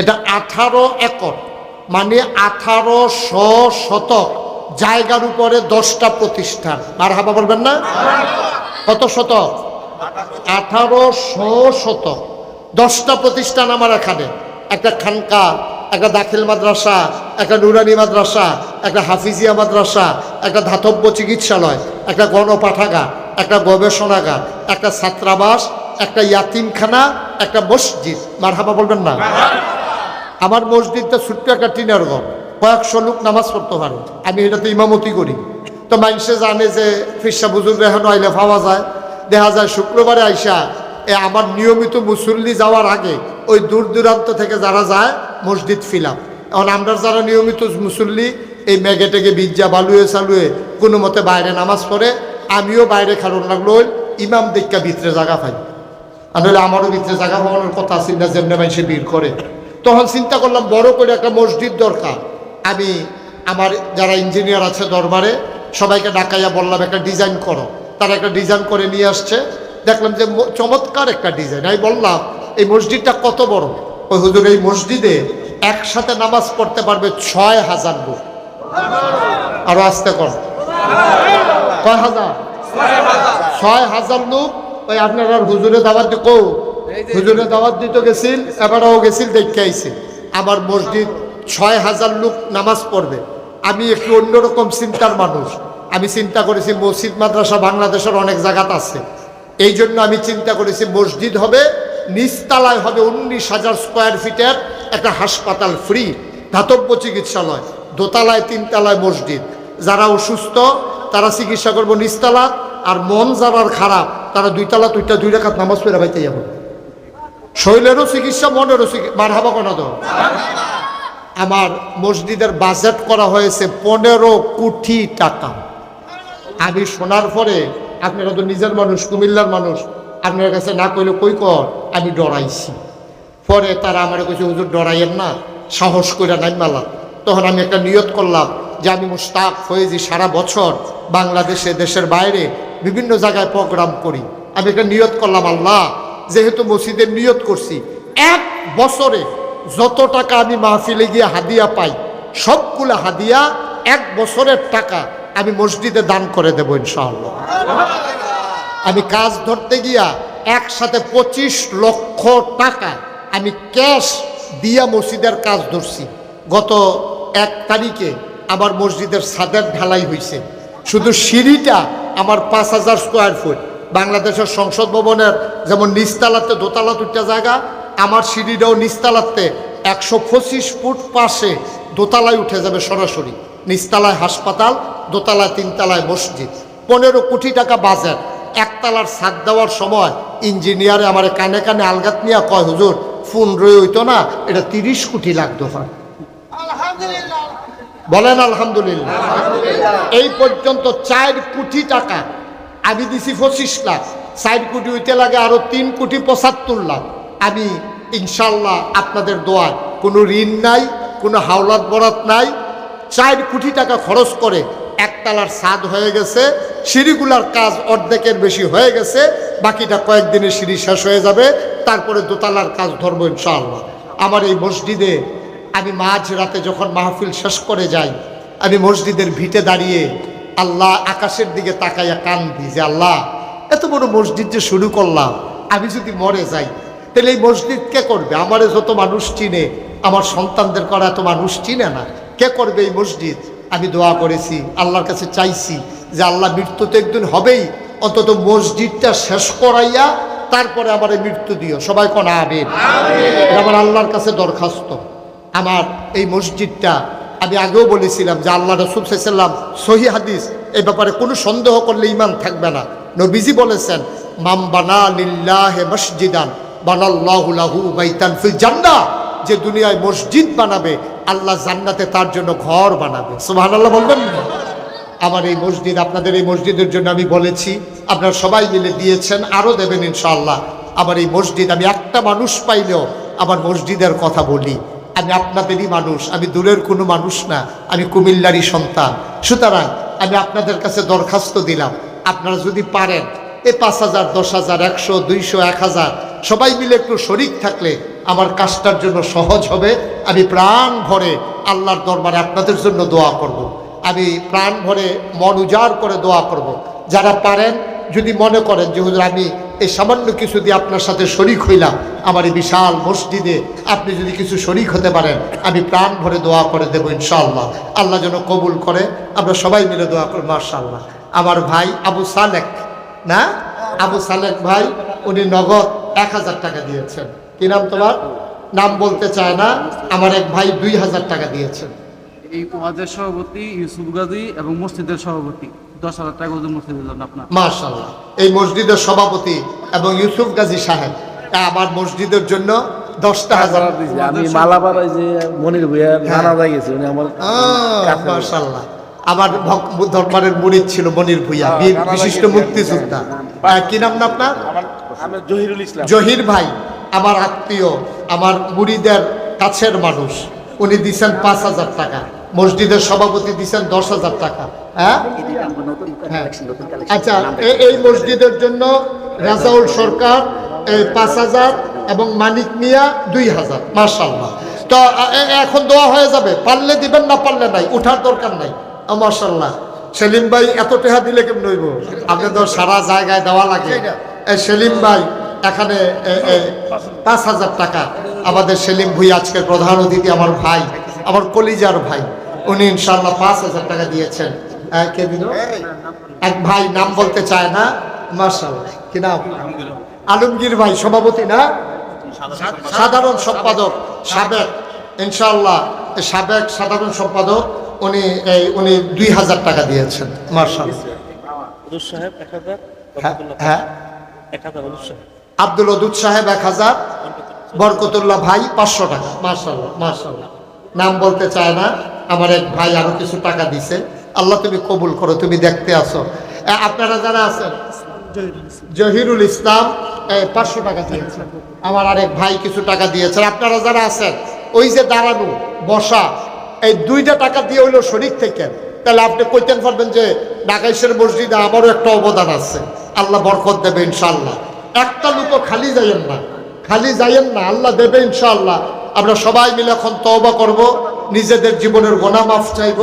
এটা আঠারো একর মানে আঠারো শ শতক, জায়গার উপরে দশটা প্রতিষ্ঠান। আর হাবা বলবেন না? কত শতক? আঠারো শ শতক। দশটা প্রতিষ্ঠান আমার এখানে। একটা খানকা, একটা দাখিল মাদ্রাসা, একটা নুরানি মাদ্রাসা, একটা হাফিজিয়া মাদ্রাসা, একটা ধাতব্য চিকিৎসালয়, একটা গণপাঠাগার, একটা গবেষণাগার, একটা ছাত্রাবাস, একটা ইয়াতিমখানা, একটা মসজিদ। মারহাবা বলবেন না? আমার মসজিদটা ছোট্ট একটা টিনের ঘর। কয়েকশো লোক নামাজ পড়তে পারে। আমি এটাতে ইমামতি করি। তো মানুষে জানে যে ফিরসা বুজুর রেহানো আইলে পাওয়া যায়। দেখা যায় শুক্রবারে আইসা এ আমার নিয়মিত মুসল্লি যাওয়ার আগে ওই দূর দূরান্ত থেকে যারা যায়, মসজিদ ফিলাম এখন আমরা যারা নিয়মিত মুসল্লি, এই মেঘে টেগে বিজ্জা বালুয়ে চালুয়ে কোনো মতে বাইরে নামাজ পড়ে, আমিও বাইরে খারণ লাগল ইমাম দেখা ভিতরে জায়গা পাই। আর আমারও ভিতরে জায়গা পাওয়ানোর কথা আছে না, যেমনি মানুষে ভিড় করে। তখন চিন্তা করলাম, বড় করে একটা মসজিদ দরকার। আমি আমার যারা ইঞ্জিনিয়ার আছে দরবারে, সবাইকে ডাকাইয়া বললাম, একটা ডিজাইন করো। তারা একটা ডিজাইন করে নিয়ে আসছে। দেখলাম যে চমৎকার একটা ডিজাইন। আমি বললাম, এই মসজিদটা কত বড়? ওই হুজুর, এই মসজিদে একসাথে নামাজ পড়তে পারবে ছয় হাজার লোক। আরও আসতে কর। কয় হাজার? ছয় হাজার। লোক? ওই আপনার হুজুরে দাওয়াত দি কৌ হুজুরে দাওয়াত দিতে গেছিল, এবারও গেছিল, দেখে আইছে। আমার মসজিদ ছয় হাজার লোক নামাজ পড়বে। আমি একটু অন্যরকম চিন্তার মানুষ। আমি চিন্তা করেছি, মসজিদ, মাদ্রাসা বাংলাদেশের অনেক জায়গাত আছে। এই জন্য আমি চিন্তা করেছি, মসজিদ হবে, নিচতলায় হবে উনিশ হাজার স্কোয়ার ফিটের একটা হাসপাতাল ফ্রি ধাতব্য চিকিৎসালয়। দোতলায়, তিনতলায় মসজিদ। যারা অসুস্থ তারা চিকিৎসা করব নিচতলা, আর মন যারার খারাপ, তারা দুইতলা, দুইটা, দুই রেখাত নামাজ পড়ে বাইতে যাব। শৈলেরও চিকিৎসা মনেরও চিকিৎসা। মার হাবা কোনো তো আমার মসজিদের বাজেট করা হয়েছে পনেরো কোটি টাকা। আমি শোনার পরে আপনারা তো নিজের মানুষ কুমিল্লার মানুষ আপনার কাছে না কইলে কই কর আমি ডরাইছি। পরে তারা আমার কাছে হুজুর ডরাইয়েন না সাহস করে নাই মালা। তখন আমি একটা নিয়ত করলাম যে আমি মুস্তাক ফয়েজি সারা বছর বাংলাদেশে দেশের বাইরে বিভিন্ন জায়গায় প্রোগ্রাম করি। আমি একটা নিয়ত করলাম আল্লাহ যেহেতু মসজিদের নিয়ত করছি, এক বছরে যত টাকা আমি মাহফিলে গিয়ে হাদিয়া পাই, সবগুলো হাদিয়া এক বছরের টাকা আমি মসজিদে দান করে দেবো ইনশাআল্লাহ। আমি কাজ ধরতে গিয়া একসাথে পঁচিশ লক্ষ টাকা আমি ক্যাশ দিয়া মসজিদের কাজ ধরছি। গত এক তারিখে আমার মসজিদের ছাদের ঢালাই হয়েছে শুধু সিঁড়িটা আমার পাঁচ হাজার স্কোয়ার ফুট বাংলাদেশের সংসদ ভবনের যেমন নিচতলাতে দোতলা দুটা জায়গা আমার সিঁড়িটাও নিচতলাতে একশো পঁচিশ ফুট পাশে দোতলায় উঠে যাবে সরাসরি। নিচতলায় হাসপাতাল দোতলায় তিনতলায় মসজিদ। পনেরো কোটি টাকা বাজেট। একতলার ছাদ দেওয়ার সময় ইঞ্জিনিয়ারে আমার কানে কানে আলগাত নিয়ে কয় হুজুর ফোন রয়ে হইতো না এটা তিরিশ কোটি লাগতো হয়। বলেন আলহামদুলিল্লাহ। এই পর্যন্ত চার কোটি টাকা আমি দিছি পঁচিশ লাখ। চার কোটি হইতে লাগে আরও তিন কোটি পঁচাত্তর লাখ। আমি ইনশাল্লাহ আপনাদের দোয়ায় কোনো ঋণ নাই, কোনো হাওলাত বরাত নাই। চার কোটি টাকা খরচ করে একতলার ছাদ হয়ে গেছে, সিঁড়িগুলার কাজ অর্ধেকের বেশি হয়ে গেছে, বাকিটা কয়েকদিনে সিঁড়ি শেষ হয়ে যাবে, তারপরে দোতলার কাজ ধরবো ইনশাআল্লাহ। আমার এই মসজিদে আমি মাঝ রাতে যখন মাহফিল শেষ করে যাই, আমি মসজিদের ভিটে দাঁড়িয়ে আল্লাহ আকাশের দিকে তাকাইয়া কান্দি যে আল্লাহ এত বড় মসজিদ যে শুরু করলাম আমি যদি মরে যাই তাহলে এই মসজিদ কে করবে? আমারে যত মানুষ চিনে আমার সন্তানদের করা এত মানুষ চিনে না। কে করবে এই মসজিদ? আমি দোয়া করেছি আল্লাহর কাছে চাইছি যে আল্লাহ মৃত্যু তো একদিন হবেই অন্তত মসজিদটা শেষ করাইয়া তারপরে আমার এই মৃত্যু দিও। সবাই কোন আবেন আমার আল্লাহর কাছে দরখাস্ত। আমার এই মসজিদটা আমি আগেও বলেছিলাম যে আল্লাহ রসুল সাল্লাম সহি হাদিস। এই ব্যাপারে কোনো সন্দেহ করলে ইমান থাকবে না। নবীজি বলেছেন মাম বানা লিল্লাহে মসজিদান, বানাল্লাহু লাহু বাইতান ফিল জান্নাহ। যে দুনিয়ায় মসজিদ বানাবে, আল্লাহ জান্নাতে তার জন্য ঘর বানাবে। সুবহানাল্লাহ বলবেন না? আমার এই মসজিদ, আপনাদের এই মসজিদের জন্য আমি বলেছি, আপনারা সবাই মিলে দিয়েছেন আরও দেবেন ইনশাআল্লাহ। আমার এই মসজিদ, আমি একটা মানুষ পাইলেও আমার মসজিদের কথা বলি। আমি আপনাদেরই মানুষ, আমি দূরের কোনো মানুষ না, আমি কুমিল্লারই সন্তান সুতরাং আমি আপনাদের কাছে দরখাস্ত দিলাম, আপনারা যদি পারেন, এ পাঁচ হাজার, দশ হাজার, একশো, দুইশো, এক হাজার, সবাই মিলে একটু শরিক থাকলে আমার কাজটার জন্য সহজ হবে আমি প্রাণ ভরে আল্লাহর দরবারে আপনাদের জন্য দোয়া করব। আমি প্রাণ ভরে মন উজাড় করে দোয়া করব। যারা পারেন, যদি মনে করেন যে, হুজুর, আমি এই সামান্য কিছু দিয়ে আপনার সাথে শরিক হইলাম, আমার এই বিশাল মসজিদে আপনি যদি কিছু শরিক হতে পারেন, আমি প্রাণ ভরে দোয়া করে দেবো ইনশাআল্লাহ। আল্লাহ যেন কবুল করে, আমরা সবাই মিলে দোয়া করি মার্শাল্লাহ আমার ভাই আবু সালেক, না? আবু সালেক ভাই, উনি নগদ এক হাজার টাকা দিয়েছেন। কি নাম তোমার? নাম বলতে চায় না, আমার এক ভাই দুই হাজার টাকা দিয়েছেন। এই ওয়াজের সভাপতি ইউসুফ গাজী এবং মসজিদের সভাপতি। দশ হাজার টাকা ওজন মসজিদের জন্য আপনার? মার্শাল্লাহ এই মসজিদের সভাপতি এবং ইউসুফ গাজী সাহেব আমার মসজিদের জন্য দশটা হাজার আমি মালাবার ওই যে মনির ভুইয়া নানা জায়গায় গেছি উনি আমার মার্শাল্লাহ আমার দরবারের মুরিদ ছিল মনির ভুইয়া বিশিষ্ট মুক্তিযোদ্ধা কি নাম না আপনার? জহিরুল ইসলাম। জহির ভাই আমার আত্মীয় আমার মুড়িদের কাছের মানুষ উনি দিছেন পাঁচ হাজার টাকা। মসজিদের সভাপতি দিছেন দশ হাজার টাকা হ্যাঁ? হ্যাঁ। আচ্ছা এই মসজিদের জন্য রাজাউল সরকার এই পাঁচ হাজার এবং মানিক মিয়া দুই হাজার মার্শাল্লাহ তো এখন দোয়া হয়ে যাবে পারলে দিবেন না পারলে নাই উঠার দরকার নাই মার্শাল্লাহ সেলিম ভাই এত টেহা দিলে কেমন হইব? আপনি তো সারা জায়গায় দেওয়া লাগে। সেলিম ভাই এখানে পাঁচ হাজার টাকা। আমাদের সেলিম ভুই আজকের প্রধান অতিথি আমার ভাই। আমার কলিজার ভাই উনি ইনশাল্লাহ পাঁচ হাজার টাকা দিয়েছেন। কে দিল? এক ভাই নাম বলতে চায় না। মার্শাল কি নাম? আলমগীর। ভাই সভাপতি না? সাধারণ সম্পাদক। সাবেক ইনশাল্লাহ সাবেক সাধারণ সম্পাদক উনি এই উনি দুই হাজার টাকা দিয়েছেন। মার্শাল এক হাজার। হ্যাঁ আব্দুল অদুদ সাহেব এক হাজার বরকতুল্লাহ ভাই পাঁচশো টাকা। মার্শাল্লাহ মার্শাল্লাহ নাম বলতে চায় না। আমার এক ভাই আরও কিছু টাকা দিছে। আল্লাহ তুমি কবুল করো, তুমি দেখতে আসো। আপনারা যারা আছেন? জহিরুল ইসলাম পাঁচশো টাকা দিয়েছেন আমার আরেক ভাই কিছু টাকা দিয়েছেন আপনারা যারা আছেন, ওই যে দাঁড়ানো, বসা, এই দুইটা টাকা দিয়ে হইল শরিক থেকে। তাহলে আপনি কইতেন পারবেন যে ঢাকাইশের মসজিদে আমারও একটা অবদান আছে। আল্লাহ বরকত দেবে ইনশাল্লাহ একটা লোক খালি যাইয়েন না। খালি যাইয়েন না, আল্লাহ দেবে ইনশাল্লাহ আমরা সবাই মিলে এখন তওবা করব, নিজেদের জীবনের গোনা মাফ চাইব।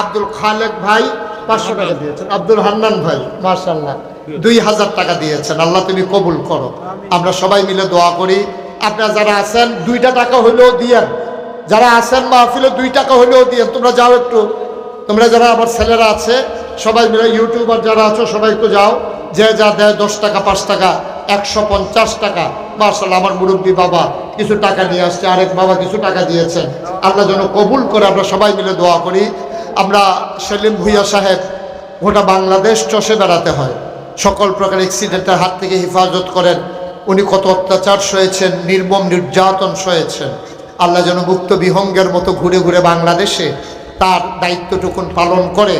আব্দুল খালেক ভাই পাঁচশো টাকা দিয়েছেন। আব্দুল হান্নান ভাই মার্শাল্লাহ দুই হাজার টাকা দিয়েছেন। আল্লাহ তুমি কবুল করো। আমরা সবাই মিলে দোয়া করি। আপনারা যারা আছেন, দুইটা টাকা হইলেও দিয়েন। যারা আছেন মাহফিলে, দুই টাকা হইলেও দিয়েন। তোমরা যাও একটু। তোমরা যারা আমার ছেলেরা আছে, সবাই মিলে ইউটিউবার যারা আছো, সবাই একটু যাও। যে যা দেয় দশ টাকা, পাঁচ টাকা। একশো পঞ্চাশ টাকা। মার্শাল্লাহ আমার মুরব্বী বাবা কিছু টাকা নিয়ে আসছে, আরেক বাবা কিছু টাকা দিয়েছেন। আল্লাহ যেন কবুল করে আমরা সবাই মিলে দোয়া করি। আমরা সেলিম ভুইয়া সাহেব, গোটা বাংলাদেশ চষে বেড়াতে হয়। সকল প্রকার অ্যাক্সিডেন্টের হাত থেকে হেফাজত করেন। উনি কত অত্যাচার সয়েছেন, নির্মম নির্যাতন সয়েছেন। আল্লাহ যেন মুক্ত বিহঙ্গের মতো ঘুরে ঘুরে বাংলাদেশে তার দায়িত্বটুকুন পালন করে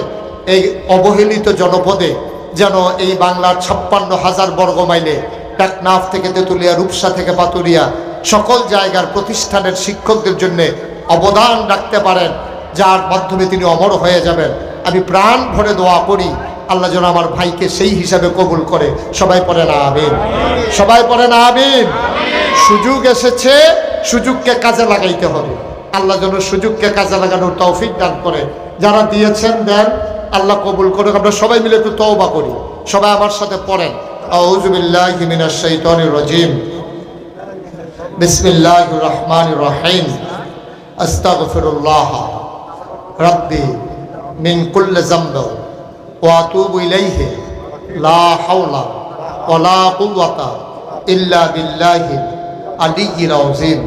এই অবহেলিত জনপদে যেন এই বাংলার ছাপ্পান্ন হাজার বর্গ মাইলে টাকনাফ থেকে তেঁতুলিয়া, রূপসা থেকে পাতুরিয়া সকল জায়গার প্রতিষ্ঠানের শিক্ষকদের জন্য অবদান রাখতে পারেন, যার মাধ্যমে তিনি অমর হয়ে যাবেন। আমি প্রাণ ভরে দোয়া করি, আল্লাহ যেন আমার ভাইকে সেই হিসাবে কবুল করে। সবাই পড়ে না আমিন। সবাই পড়ে না আমিন। সুযোগ এসেছে, সুযোগকে কাজে লাগাইতে হবে। আল্লাহ যেন সুযোগকে কাজে লাগানোর তৌফিক দান করে। যারা দিয়েছেন দেন। আল্লাহ কবুল করে আমরা সবাই মিলে একটু তওবা করি। সবাই আমার সাথে পড়েন। আউযুবিল্লাহি মিনাশ শাইতানির রাজিম। বিসমিল্লাহির রহমানির রহিম। আস্তাগফিরুল্লাহ। রাব্বি মিন কুল্লি যামব ওয়া আতুবু ইলাইহি। লা হাওলা ওয়ালা কুওয়াতা ইল্লা বিল্লাহি আলিয়্যিল আযীম।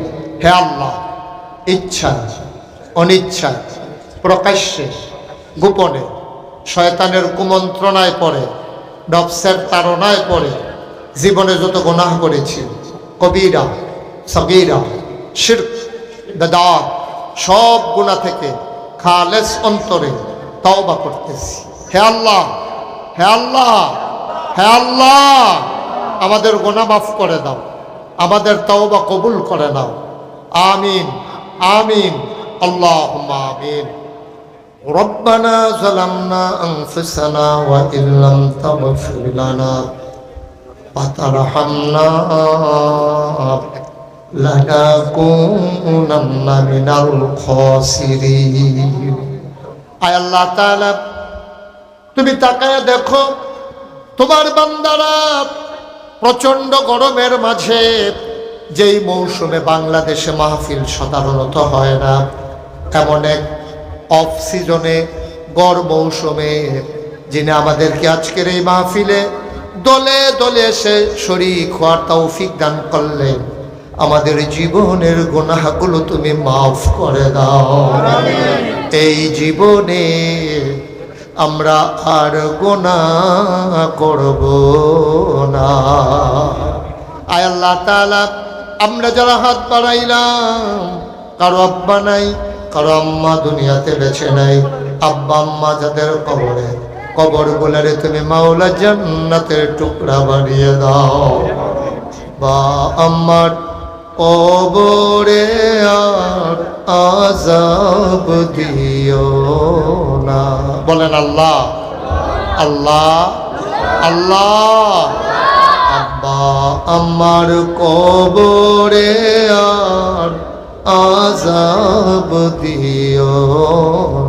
হে আল্লাহ, ইচ্ছা, অনিচ্ছা, প্রকাশ্যে, গোপনে শয়তানের কুমন্ত্রণায় পড়ে, নফসের তাড়নায় পড়ে, জীবনে যত গুনাহ করেছি, কবিরা, সগীরা, শির্ক, বেদাত, সব গুণা থেকে খালেস অন্তরে তওবা করতেছি। হে আল্লাহ হে আল্লাহ হে আল্লাহ, আমাদের গোনা মাফ করে দাও, আমাদের তওবা কবুল করে নাও। আমিন আমিন আল্লাহ আমিন। ربنا ظلمنا أنفسنا وإن لم تغفر لنا وترحمنا لنكونن من الخاسرين আয় আল্লাহ তাআলা তুমি তাকায় দেখো তোমার বান্দারা প্রচন্ড গরমের মাঝে যেই মৌসুমে বাংলাদেশে মাহফিল সাধারণত হয় না এমন এক অফ সিজনে গড় মৌসুমে যিনি আমাদেরকে আজকের এই মাহফিলে দলে দলে এসে শরিক হওয়ার তৌফিক দান করলেন। আমাদের জীবনের গুনাহগুলো তুমি মাফ করে দাও। এই জীবনে আমরা আর গোনা করব না। আয় আল্লাহ আমরা যারা হাত বাড়াইলাম, কারও আব্বা নাই কারও আম্মা দুনিয়াতে বেছে নাই। আব্বা, আম্মা যাদের কবরে, কবর গুলারে তুমি মাওলা জান্নাতের টুকরা বানিয়ে দাও। বা আমার কবরে আর আজাব দিও না। বলেন আল্লাহ। আল্লাহ। আল্লাহ। আব্বা আমার কবরে আর আজাব দিও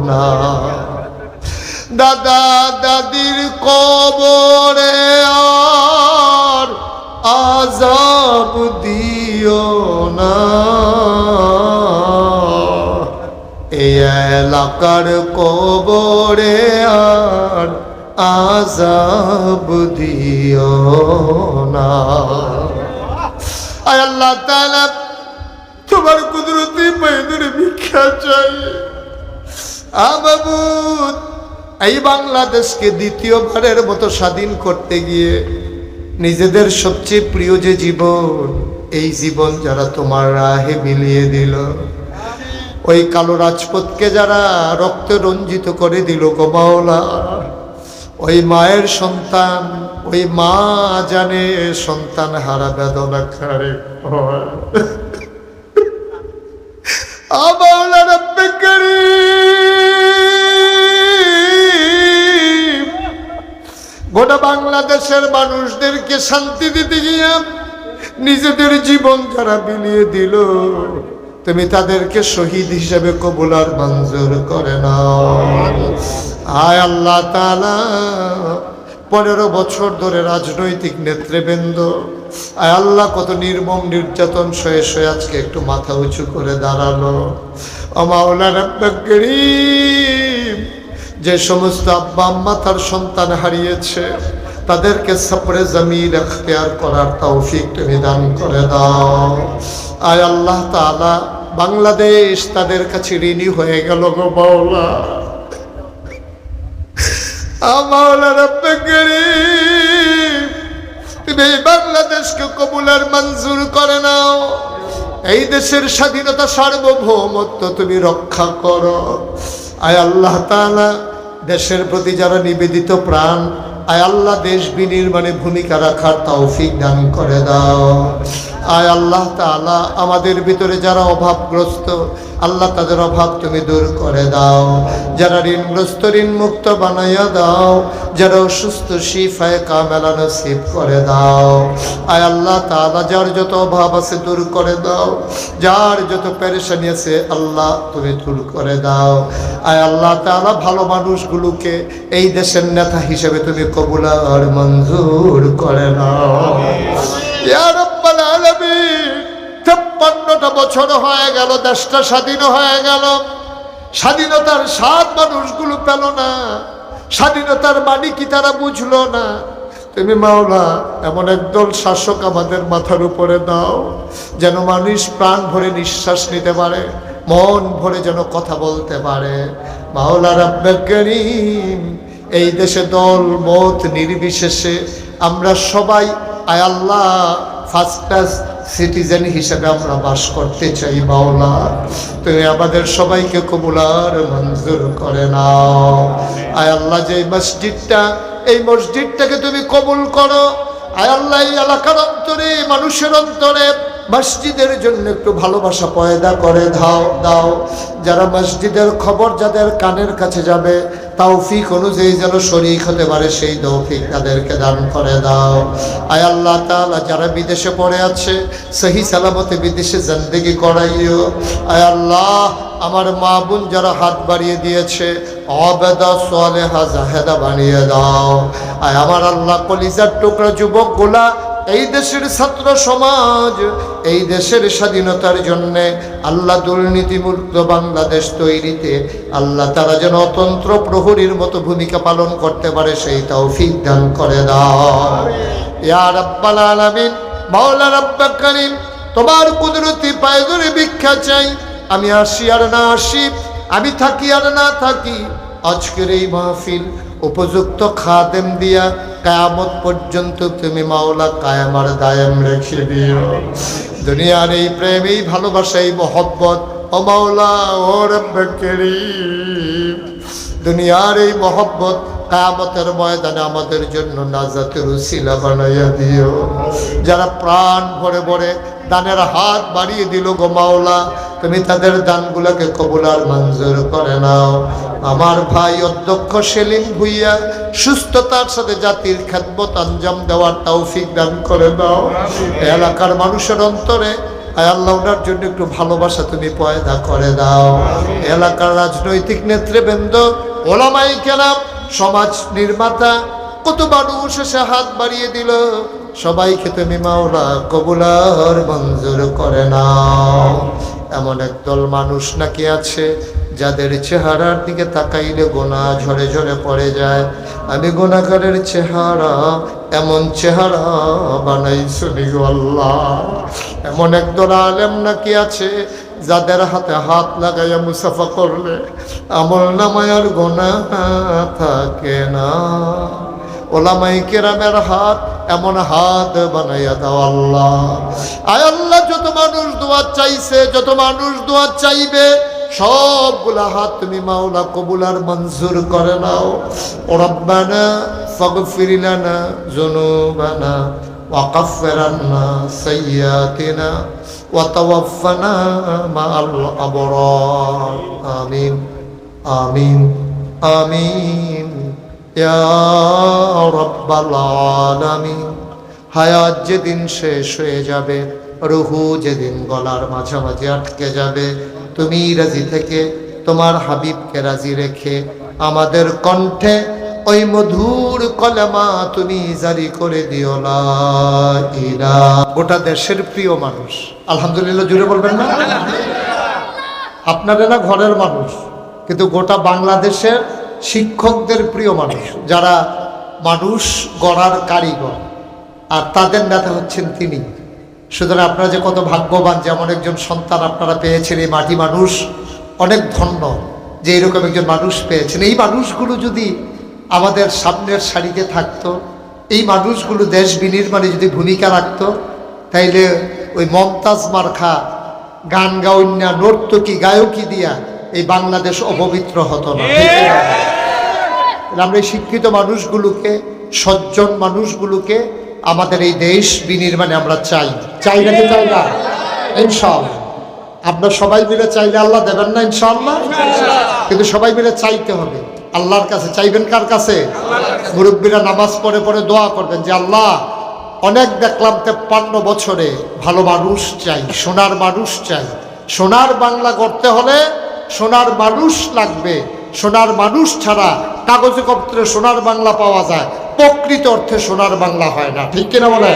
না। দাদা দাদির কবরে আর আজাব দিও না। এই এলাকার কবরে আর আজাব দিও না। আল্লাহ তাআলা তোমার কুদরতি পায়েদের ভিক্ষা চাই। এই বাংলাদেশকে দ্বিতীয়বারের মতো স্বাধীন করতে গিয়ে নিজেদের সবচেয়ে প্রিয় যে জীবন, এই জীবন যারা তোমার রাহে মিলিয়ে দিল। ওই কালো রাজপথকে যারা রক্ত রঞ্জিত করে দিল গো মাওলা। ওই মায়ের সন্তান, ওই মা জানে সন্তান হারা বেদনা খারে গোটা বাংলাদেশের মানুষদেরকে শান্তি দিতে গিয়ে নিজেদের জীবন যারা বিলিয়ে দিল, তুমি তাদেরকে শহীদ হিসেবে কবুল আর মঞ্জুর করে নাও। আয় আল্লাহ তাআলা পনেরো বছর ধরে রাজনৈতিক নেতৃবৃন্দ। আল্লাহ কত নির্মম নির্যাতন সয়ে সয়ে আজকে একটু মাথা উঁচু করে দাঁড়াল। করিম, যে সমস্ত আব্বা আম্মা তার সন্তান হারিয়েছে, তাদেরকে সপরে জমিন এখতিয়ার করার তৌফিক তুমি দান করে দাও। আয় আল্লাহ তাআলা, বাংলাদেশ তাদের কাছে ঋণী হয়ে গেল গো বাউলা তুমি বাংলাদেশকে কবুলার মঞ্জুর করে নাও। এই দেশের স্বাধীনতা সার্বভৌমত্ব তুমি রক্ষা করো। আয় আল্লাহ দেশের প্রতি যারা নিবেদিত প্রাণ, আয় আল্লাহ দেশ বিনির্মাণে ভূমিকা রাখার তৌফিক দান করে দাও। আয় আল্লাহ তাআলা আমাদের ভিতরে যারা অভাবগ্রস্ত আল্লাহ তাদের অভাব তুমি দূর করে দাও। যারা ঋণগ্রস্ত ঋণ মুক্ত বানাইয়া দাও। যারা অসুস্থ শিফায় কামেলা নসিব করে দাও। আয় আল্লাহ তাআলা যার যত অভাব আছে দূর করে দাও। যার যত পেরেশানি আছে আল্লাহ তুমি দূর করে দাও। আয় আল্লাহ তাআলা ভালো মানুষগুলোকে এই দেশের নেতা হিসেবে তুমি কবুল আর মঞ্জুর করে নাও। তেপ্পান্নটা বছর হয়ে গেল, দেশটা স্বাধীন হয়ে গেল। স্বাধীনতার স্বাদ মানুষগুলো পেল না। স্বাধীনতার মানে কি তারা বুঝলো না? তুমি মাওলা, এমন একদল শাসক আমাদের মাথার উপরে দাও, যেন মানুষ প্রাণ ভরে নিঃশ্বাস নিতে পারে, মন ভরে যেন কথা বলতে পারে। মাওলা রাব্বে এই দেশে দল মত নির্বিশেষে আমরা সবাই, আয় আল্লাহ ফার্স্ট ক্লাস সিটিজেন হিসেবে আমরা বাস করতে চাই বাউলা তুমি আমাদের সবাইকে কবুলার মঞ্জুর করে নাও। আয় আল্লাহ, যে মসজিদটা, এই মসজিদটাকে তুমি কবুল করো। আয় আল্লাহ, এই এলাকার অন্তরে, মানুষের অন্তরে মসজিদের জন্য একটু ভালোবাসা পয়দা করে দাও দাও। যারা মসজিদের খবর যাদের কানের কাছে যাবে, তৌফিক অনুযায়ী যেন শরিক হতে পারে, সেই তৌফিক তাদেরকে দান করে দাও। আয় আল্লাহ তালা যারা বিদেশে পড়ে আছে, সহি সালামতে বিদেশে জিন্দেগি করাইও। আয় আল্লাহ, আমার মা বোন যারা হাত বাড়িয়ে দিয়েছে অবেদা সোয়ালেহা জাহেদা বানিয়ে দাও। আয় আমার আল্লাহ, কলিজার টুকরা যুবকগুলা এই দেশের ছাত্র সমাজ, এই দেশের স্বাধীনতার জন্যে আল্লাহ দুর্নীতিমুক্ত বাংলাদেশ তৈরিতে আল্লাহ তারা যেন অতন্ত্র প্রহরীর মতো ভূমিকা পালন করতে পারে, সেই তৌফিক দান করে দাও। ইয়া রাব্বাল আলামিন করিম, তোমার কুদরতি পায়ে ভিক্ষা চাই। আমি আসি আর না আসি, আমি থাকি আর না থাকি, আজকের এই মাহফিল উপযুক্ত খাদেম দিয়া কায়ামত পর্যন্ত তুমি মাওলা কায়ামার দায়াম রেখে দিও। দুনিয়ার এই প্রেম এই ভালোবাসা, এই মহব্বত, ও মাওলা, ও রব্বে দুনিয়ার এই মহব্বত কায়ামতের ময়দানে আমাদের জন্য নাজাতের উসিলা বানাইয়া দিও। যারা প্রাণ ভরে ভরে দানের হাত বাড়িয়ে দিল গো মাওলা। তুমি তাদের দানগুলোকে কবুল আর মঞ্জুর করে নাও। আমার ভাই অধ্যক্ষ সেলিম ভুইয়া সুস্থতার সাথে জাতির খেদমত আঞ্জাম দেওয়ার তৌফিক দান করে দাও এলাকার মানুষের অন্তরে আয় আল্লাহ ওনার জন্য একটু ভালোবাসা তুমি পয়দা করে দাও। এলাকার রাজনৈতিক নেতৃবৃন্দ ওলামাই কেরাম সমাজ নির্মাতা কত মানুষ এসে হাত বাড়িয়ে দিল। সবাইকে তুমি মাওলা কবুলার মঞ্জুর করে নাও। এমন একদল মানুষ নাকি আছে, যাদের চেহারার দিকে তাকাইলে গোনা ঝরে ঝরে পড়ে যায়। আমি গোনাকারের চেহারা, এমন চেহারা বানাই শুনি আল্লাহ। এমন একদল আলেম নাকি আছে, যাদের হাতে হাত লাগাইয়া মুসাফা করলে আমল নামায়ার গোনা থাকে না। ওলামাই কেরামের হাত এমন হাত বানাইয়া দাও আল্লাহ আয় আল্লাহ যত মানুষ দোয়া চাইছে যত মানুষ দোয়া চাইবে সবগুলা হাত তুমি মাওলা কবুলার মঞ্জুর করে নাও ও রব্বানা ফাগফির লানা যুনুবানা وكفر عنا سيئاتنا وتوفنا مع الأبرار آمين آمين آمين يا رب العالمين হায়াত যেদিন শেষ হয়ে যাবে, রুহু যেদিন গলার মাঝামাঝি আটকে যাবে, তুমি রাজি থেকে তোমার হাবিবকে রাজি রেখে আমাদের কণ্ঠে ওই মধুর কলেমা তুমি জারি করে দিও গোটা দেশের প্রিয় মানুষ, আলহামদুলিল্লাহ জুড়ে বলবেন না? আপনারা না ঘরের মানুষ, কিন্তু গোটা বাংলাদেশের শিক্ষকদের প্রিয় মানুষ, যারা মানুষ গড়ার কারিগর, আর তাদের নেতা হচ্ছেন তিনি। সুতরাং আপনারা যে কত ভাগ্যবান, যেমন একজন সন্তান আপনারা পেয়েছেন, এই মাটি মানুষ অনেক ধন্য যে এরকম একজন মানুষ পেয়েছেন। এই মানুষগুলো যদি আমাদের সামনের সারিতে থাকতো, এই মানুষগুলো দেশ বিনির্মাণে যদি ভূমিকা রাখত, তাইলে ওই মমতাজ মার্খা গান গাউন্যা নর্তকী, গায়কী দিয়া এই বাংলাদেশ অপবিত্র হতো না। না? আমরা এই শিক্ষিত মানুষগুলোকে সজ্জন মানুষগুলোকে আমাদের এই দেশ বিনির্মাণে আমরা চাই। চাই নাকি চাই না? ইনশাআল্লাহ। আমরা সবাই মিলে চাইলে আল্লাহ দেবেন না ইনশাল্লাহ কিন্তু সবাই মিলে চাইতে হবে। আল্লাহর কাছে চাইবেন কার কাছে? মুরব্বীরা নামাজ পড়ে পড়ে দোয়া করবেন যে আল্লাহ অনেক দেখলাম তেপ্পান্ন বছরে ভালো মানুষ চাই সোনার মানুষ চাই। সোনার বাংলা করতে হলে সোনার মানুষ লাগবে। সোনার মানুষ ছাড়া কাগজে পত্রে সোনার বাংলা পাওয়া যায়। প্রকৃত অর্থে সোনার বাংলা হয় না। ঠিক কিনা বলে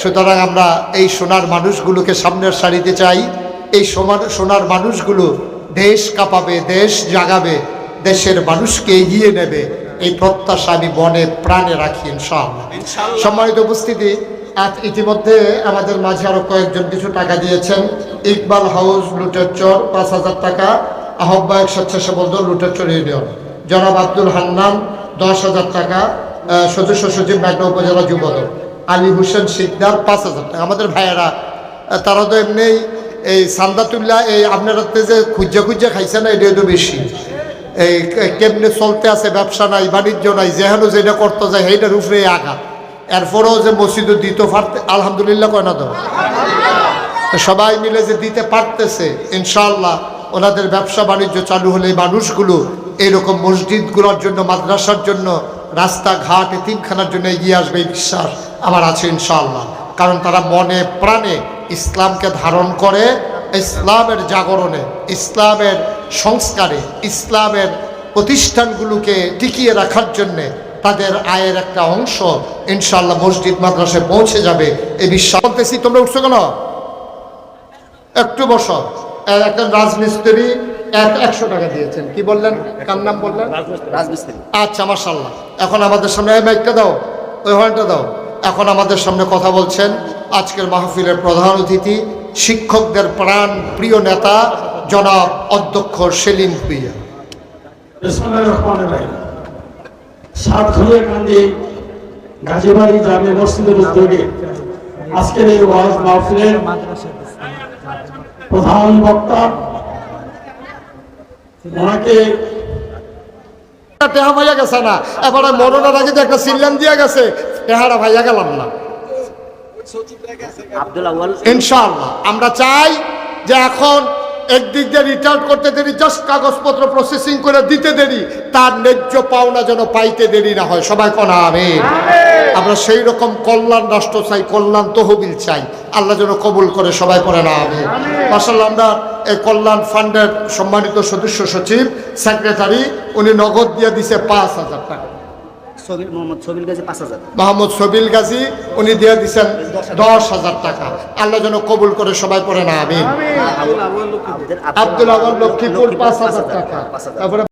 সুতরাং আমরা এই সোনার মানুষগুলোকে সামনের সারিতে চাই। এই সমান সোনার মানুষগুলো দেশ কাঁপাবে দেশ জাগাবে দেশের মানুষকে এগিয়ে নেবে। এই প্রত্যাশা আমি বনে প্রাণে রাখি ইনশাআল্লাহ। সম্মানিত উপস্থিতি ইতিমধ্যে আমাদের মাঝে আরও কয়েকজন কিছু টাকা দিয়েছেন। ইকবাল হাউস লুটের চর, পাঁচ হাজার টাকা। আহ্বায়ক স্বেচ্ছাসেবক দল লুটের চর ইউনিয়ন। জনাব আব্দুল হান্নান, দশ হাজার টাকা। সদস্য সচিব মেঘনা উপজেলা যুবদল। আলী হোসেন শিকদার, পাঁচ হাজার টাকা। আমাদের ভাইয়েরা তারা তো এমনি এই সান্দাতুল্লাহ, এই আপনারা যে খুঁজা খুঁজা খাইছে না এটা তো বেশি। এই কেমনে চলতে আছে, ব্যবসা নাই, বাণিজ্য নাই, যেহেন যেটা করতে যায়, সেইটার উপরে আঘাত। এরপরেও যে মসজিদে দিত পারতে আলহামদুলিল্লাহ কয় না তো? সবাই মিলে যে দিতে পারতেছে ইনশাল্লাহ ওনাদের ব্যবসা বাণিজ্য চালু হলে মানুষগুলো এইরকম মসজিদগুলোর জন্য, মাদ্রাসার জন্য রাস্তাঘাট, এতিমখানার জন্য এগিয়ে আসবে বিশ্বাস আমার আছে ইনশাল্লাহ কারণ তারা মনে প্রাণে ইসলামকে ধারণ করে ইসলামের জাগরণে, ইসলামের সংস্কারে, ইসলামের প্রতিষ্ঠানগুলোকে টিকিয়ে রাখার জন্যে তাদের আয়ের একটা অংশ ইনশাল্লাহ মসজিদ মাদ্রাসে পৌঁছে যাবে। এই বিশ্বাস বলতেছি তোমরা উঠছো কেন? একটু বসো। একজন রাজমিস্ত্রি এক একশো টাকা দিয়েছেন। কি বললেন? কার নাম বললেন? রাজমিস্ত্রি। আচ্ছা মার্শাল্লাহ এখন আমাদের সামনে এই মাইকটা দাও। ওই হর্নটা দাও। এখন আমাদের সামনে কথা বলছেন আজকের মাহফিলের প্রধান অতিথি শিক্ষকদের প্রাণ প্রিয় নেতা জনাব অধ্যক্ষ সেলিম ভুইয়া। কান্দি গাজীবাড়ি জামে মসজিদের উদ্যোগে আজকের এই ওয়াজ মাহফিলের প্রধান বক্তা ওনাকে টেহা ভাইয়া গেছে না। এবারে মরণের আগে যে একটা সিল্লাম দিয়া গেছে টেহারা ভাইয়া গেলাম না। আব্দুল ইনশাআল্লাহ। আমরা চাই যে এখন একদিক দিয়ে রিটার্ন করতে দেরি জাস্ট কাগজপত্র প্রসেসিং করে দিতে দেরি তার ন্যায্য পাওনা যেন পাইতে দেরি না হয়। সবাই কোন আমি আমরা সেই রকম কল্যাণ রাষ্ট্র চাই কল্যাণ তহবিল চাই। আল্লাহ যেন কবুল করে সবাই করে না আমি মাসাল্লাহ আমরা এই কল্যাণ ফান্ডের সম্মানিত সদস্য সচিব সেক্রেটারি উনি নগদ দিয়ে দিছে পাঁচ হাজার টাকা। মোহাম্মদ সবিল গাজী পাঁচ হাজার। মোহাম্মদ সবিল গাজী উনি দিয়ে দিচ্ছেন দশ হাজার টাকা। আল্লাহ যেন কবুল করে সবাই পড়ে না আমি আব্দুল আব্দুল আওয়াল লক্ষ্মীপুর পাঁচ হাজার টাকা। তারপরে